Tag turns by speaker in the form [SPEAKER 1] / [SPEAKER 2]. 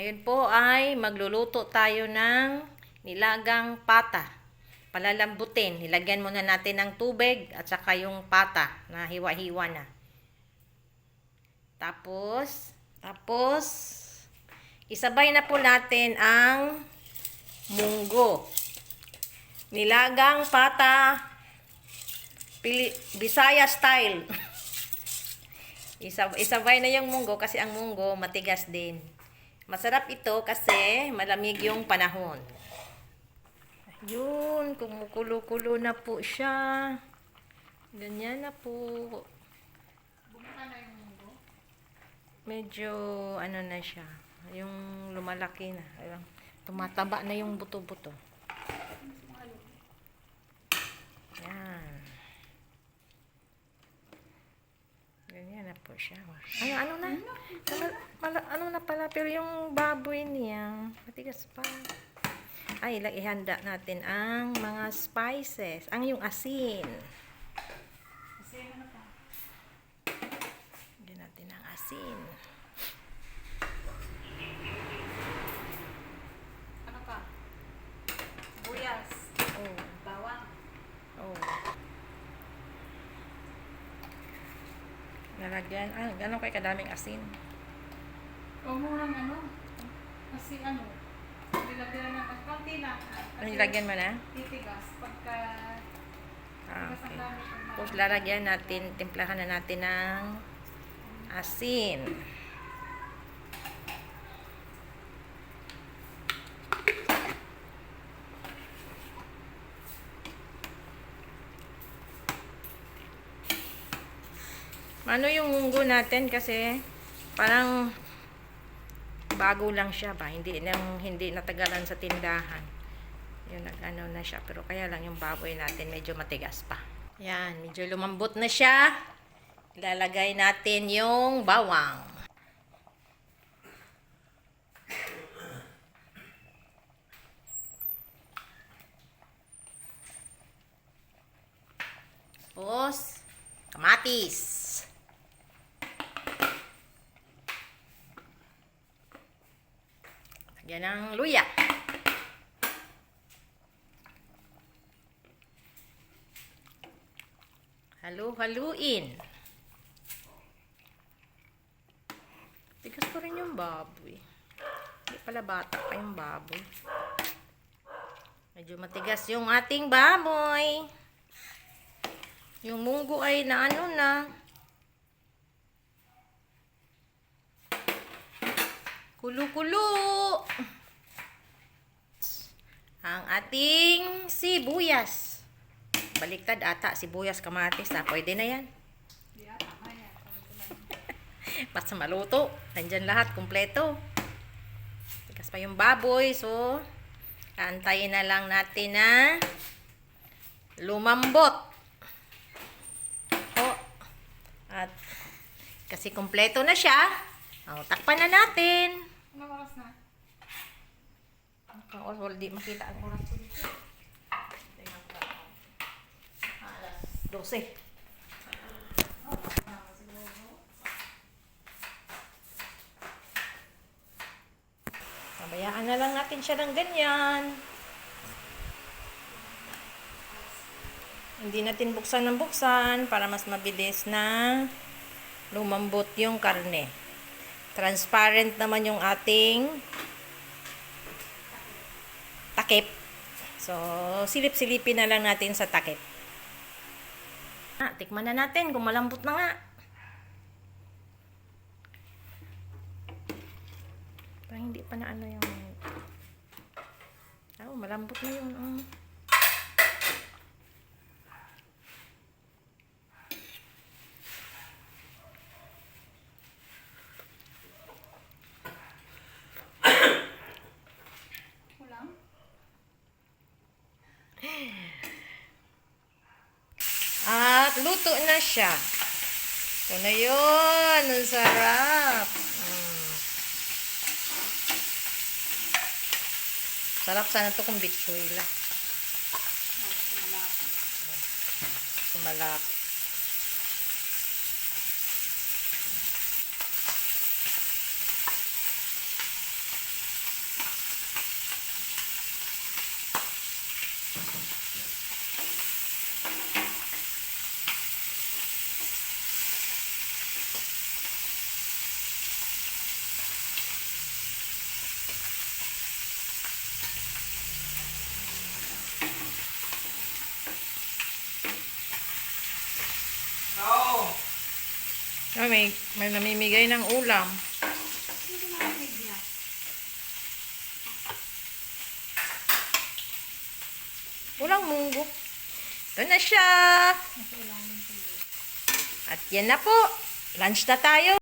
[SPEAKER 1] Ngayon po ay magluluto tayo ng nilagang pata. Palalambutin. Nilagyan muna natin ng tubig at saka yung pata na hiwa-hiwa na. Tapos, tapos, isabay na po natin ang munggo. Nilagang pata, Pili, Bisaya style. Isa, isabay na yung munggo kasi ang munggo matigas din. Masarap ito kasi malamig yung panahon. Ayun, kumukulo-kulo na po siya. Ganyan na po. Medyo ano na siya. Yung lumalaki na. Tumataba na yung buto-buto. Yan. Ganyan na po siya. Ano, ano na? Ano, mala- ano na pala? Pero yung baboy niya, matigas pa. Ay, ihanda natin ang mga spices. Ang yung asin. Lagyan natin ang asin.
[SPEAKER 2] Ano pa? Buyas.
[SPEAKER 1] Oh,
[SPEAKER 2] Bawang.
[SPEAKER 1] oh. Lalagyan. Ah, gano'n kay kadaming asin.
[SPEAKER 2] Mo lang ano. Kasi ano, nilagyan na konti lang.
[SPEAKER 1] Ano nilagyan mo na?
[SPEAKER 2] Titigas. Pagka
[SPEAKER 1] Ah, okay. Tapos lalagyan natin, timplahan na natin ng asin. Ano yung munggo natin kasi parang bago lang siya ba, hindi nang hindi natagalan sa tindahan. Yun, nag-ano na siya. Pero kaya lang yung baboy natin medyo matigas pa. Yan, medyo lumambot na siya. Ilalagay natin yung bawang. Tapos, kamatis. Lagyan ng luya. Halu-haluin. Tigas pa rin yung baboy. Hindi pala bata pa yung baboy. Medyo matigas yung ating baboy. Yung munggo ay na ano na. Kulo-kulo. Ang ating sibuyas. Baliktad ata, sibuyas, kamatis na. Pwede na yan. Basta maluto. Nandyan lahat, kumpleto. Tigas pa yung baboy. So, antayin na lang natin na lumambot. O, at kasi kumpleto na siya. O, takpan na natin.
[SPEAKER 2] Ano oras na?
[SPEAKER 1] Ang oras, wala di makita ang oras ko dito. Alas 12. Pabayaan na lang natin siya ng ganyan. Hindi natin buksan ng buksan para mas mabilis na lumambot yung karne. Transparent naman yung ating takip. So, silip-silipin na lang natin sa takip. Ah, tikman na natin kung malambot na nga. Parang hindi pa na ano yung... Oh, malambot na yung... Um...
[SPEAKER 2] Kulang?
[SPEAKER 1] At luto na siya. Ito na yun. Ang sarap. Mm. Sarap sana to kung bitsuila.
[SPEAKER 2] Kasi malapit.
[SPEAKER 1] Kumalapit. Oh, may, may namimigay ng ulam. Ulang munggo. Ito na siya. At yan na po. Lunch na tayo.